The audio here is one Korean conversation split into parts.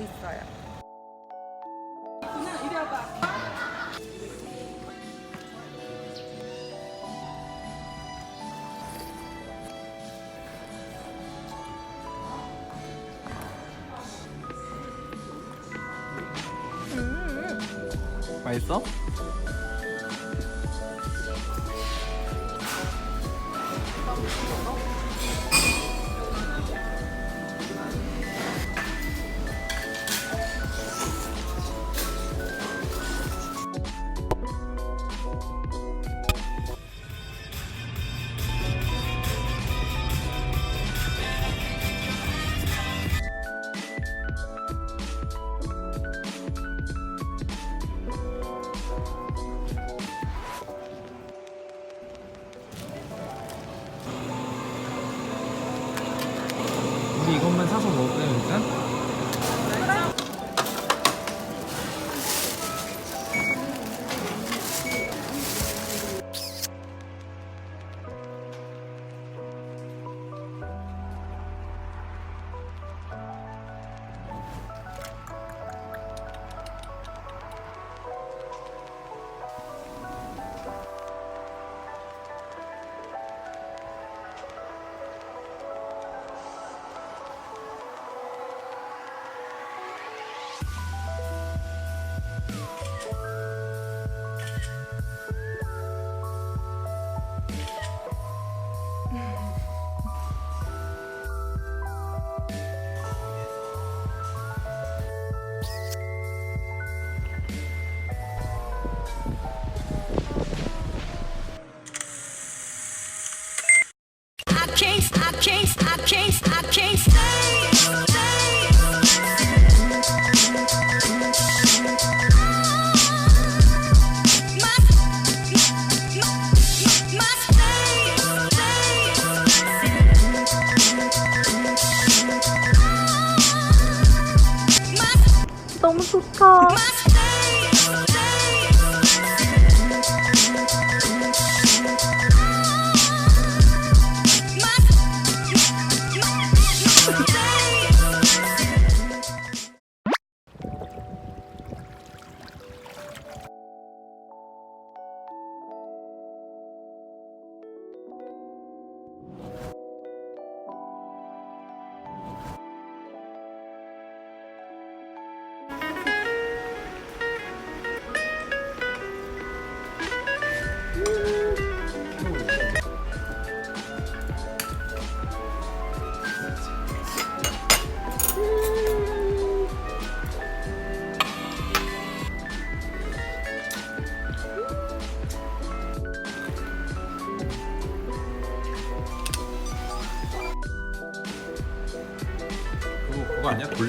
하고 있어요. 그냥 이리 와봐. 맛있어?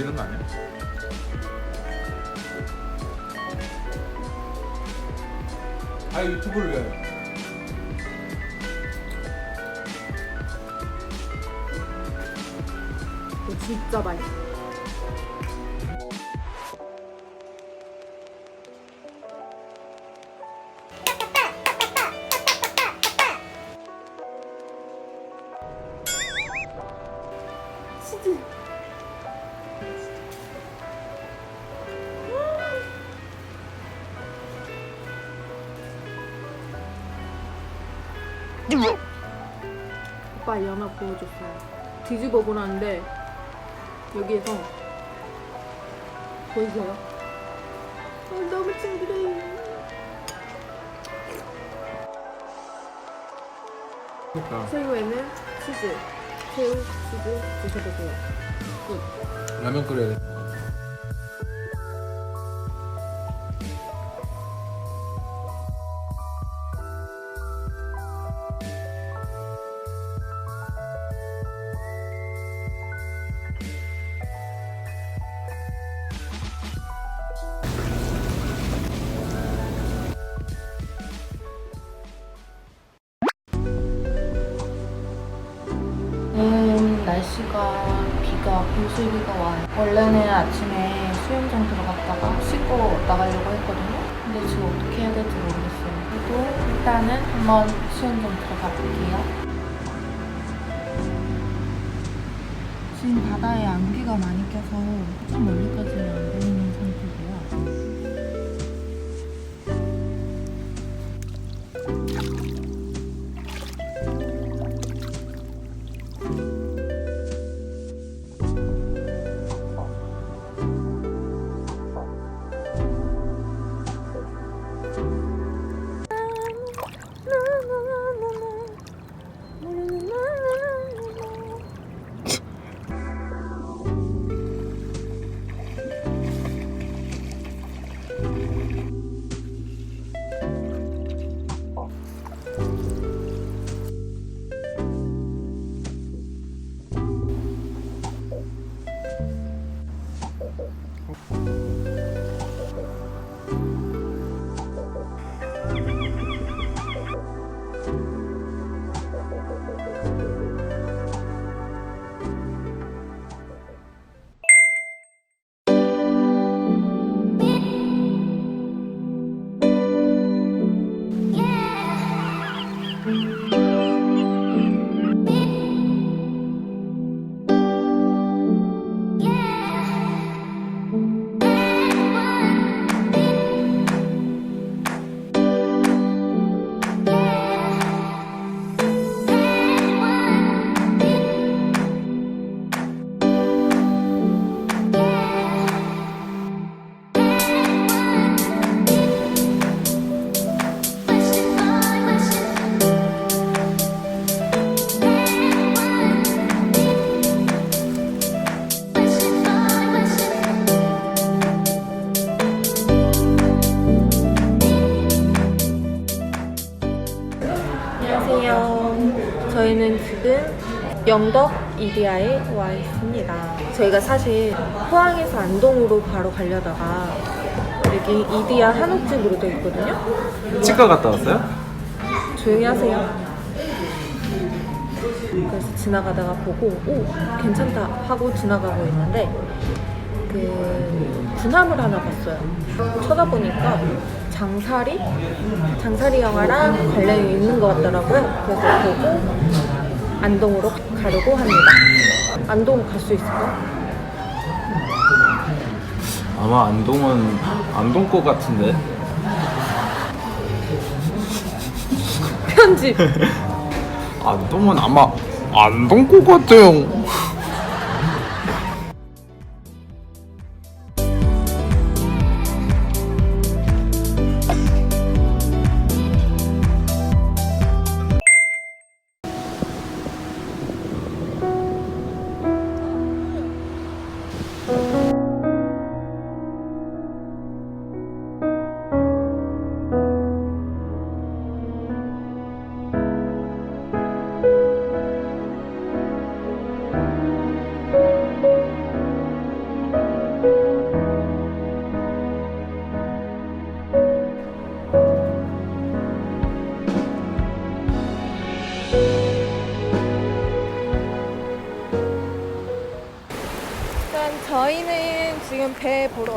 돌리는 거 아니야? 아 유튜브를 왜? 진짜 맛있어. 오빠 이 하나 보여줬어요. 뒤집어 보라는데 여기에서 보이세요? 어, 너무 징그러워. 그러니까 새우에는 치즈, 새우 치즈 드셔보세요. 굿. 라면 끓여야 돼. 분수비가 와요. 원래는 아침에 수영장 들어갔다가 씻고 나가려고 했거든요. 근데 지금 어떻게 해야 될지 모르겠어요. 그래도 일단은 한번 수영장 들어가 볼게요. 지금 바다에 안개가 많이 껴서 좀 멀리까지는 안 보이는 영덕 이디야에 와 있습니다. 저희가 사실 포항에서 안동으로 바로 가려다가 여기 이디야 한옥집으로 돼 있거든요. 치과 갔다 왔어요? 조용히 하세요. 그래서 지나가다가 보고 오 괜찮다 하고 지나가고 있는데 그 군함을 하나 봤어요. 쳐다보니까 장사리 장사리 영화랑 관련이 있는 것 같더라고요. 그래서 보고 안동으로 가려고 합니다. 안동 갈 수 있을까? 아마 안동은 안동 거 같은데. 편집. 안동은 아마 안동 거 같아요.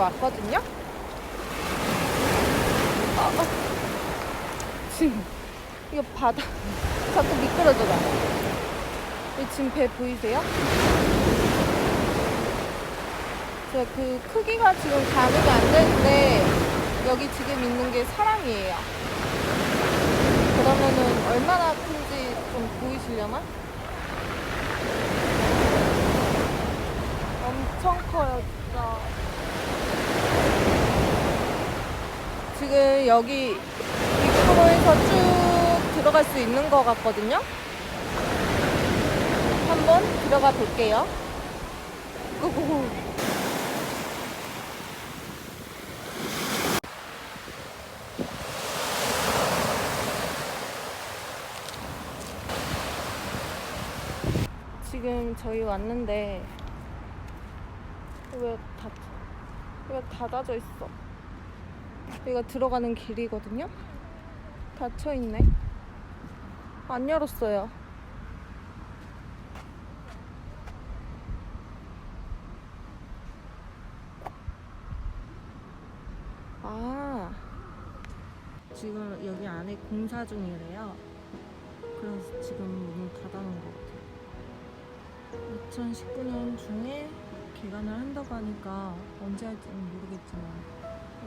왔거든요. 아, 아. 지금 이거 바다 자꾸 미끄러져 나. 이 지금 배 보이세요? 제가 그 크기가 지금 가늠이 안 되는데 여기 지금 있는 게 사람이에요. 그러면은 얼마나 큰지 좀 보이시려나? 엄청 커요, 진짜. 지금 여기 입구로에서 쭉 들어갈 수 있는 것 같거든요. 한번 들어가 볼게요. 고고고. 지금 저희 왔는데 왜 닫, 왜 닫아져 있어? 여기가 들어가는 길이거든요? 닫혀 있네. 안 열었어요. 아, 지금 여기 안에 공사 중이래요. 그래서 지금 문을 닫아놓은 것 같아요. 2019년 중에 개관을 한다고 하니까 언제 할지는 모르겠지만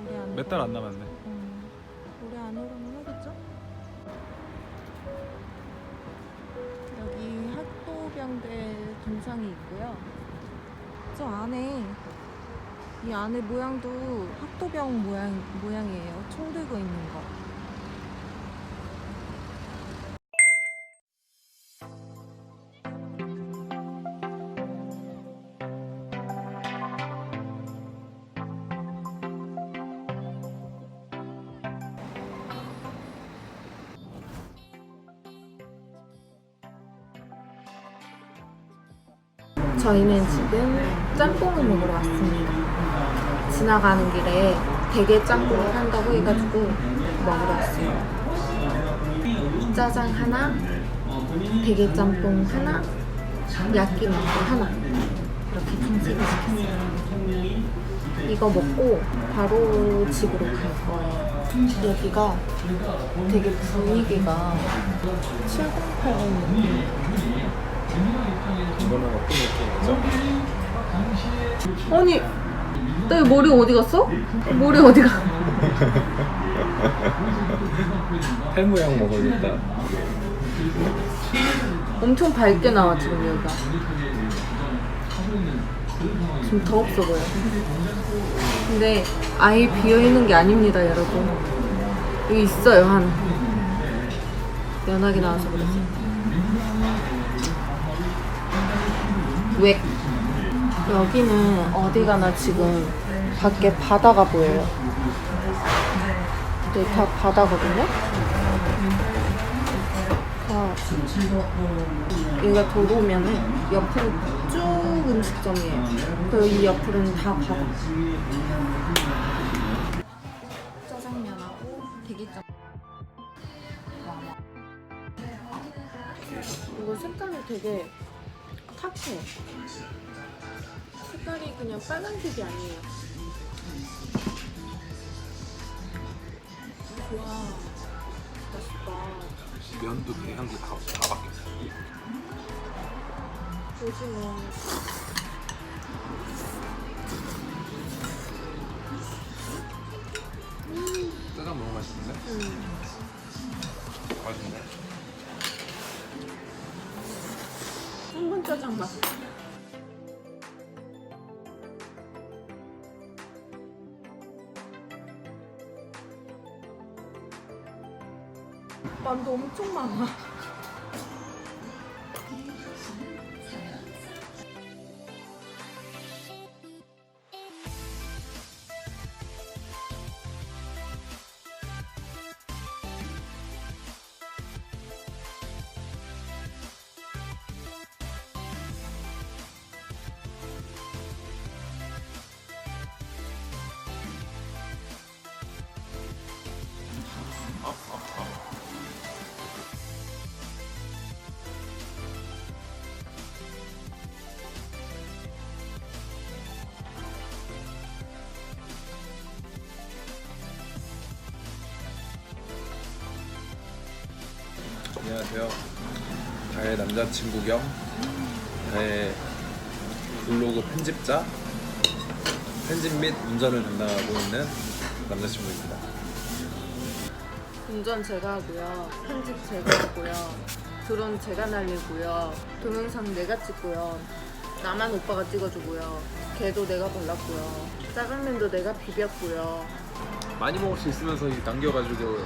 올해 몇달 안 남았네. 음, 올해 안으로는 하겠죠? 여기 학도병대 동상이 있고요. 저 안에 이 안에 모양도 학도병 모양 모양이에요. 총 들고 있는 거. 저희는 지금 짬뽕을 먹으러 왔습니다. 지나가는 길에 대게 짬뽕을 한다고 해가지고 먹으러 왔어요. 짜장 하나, 대게 짬뽕 하나, 야끼니쿠 하나 이렇게 개 시켰어요. 이거 먹고 바로 집으로 갈 거예요. 여기가 되게 분위기가 7080 느낌. 이거는 어떤 느낌이죠? 아니, 나 머리 어디 갔어? 머리 어디 가? 탈모약 먹어야겠다. 엄청 밝게 나와 지금 여기가. 지금 더 없어 보여. 근데 아예 비어 있는 게 아닙니다, 여러분. 여기 있어요 한 연하게 나와서 그러지. 왜? 여기는 어디 가나 지금 밖에 바다가 보여요. 여기 다 바다거든요. 아, 여기가 도로면은 옆으로 쭉 음식점이에요. 그리고 이 옆으로는 다 바다. 짜장면하고 대기점. 이거 색깔이 되게 탁해. 색깔이 그냥 빨간색이 아니에요. 와, 맛있다. 면도 대향도 다, 다 바뀌었어. 오징어. 짜장 너무 맛있는데? 음. 맛있네. 짜장 맛. 만두 엄청 많아. 안녕하세요. 다의 남자친구 겸 다의 블로그 편집자, 편집 및 운전을 담당하고 있는 남자친구입니다. 운전 제가 하고요. 편집 제가 하고요. 드론 제가 날리고요. 동영상 내가 찍고요. 나만 오빠가 찍어주고요. 걔도 내가 발랐고요. 짜장면도 내가 비볐고요. 많이 먹을 수 있으면서 이 남겨가지고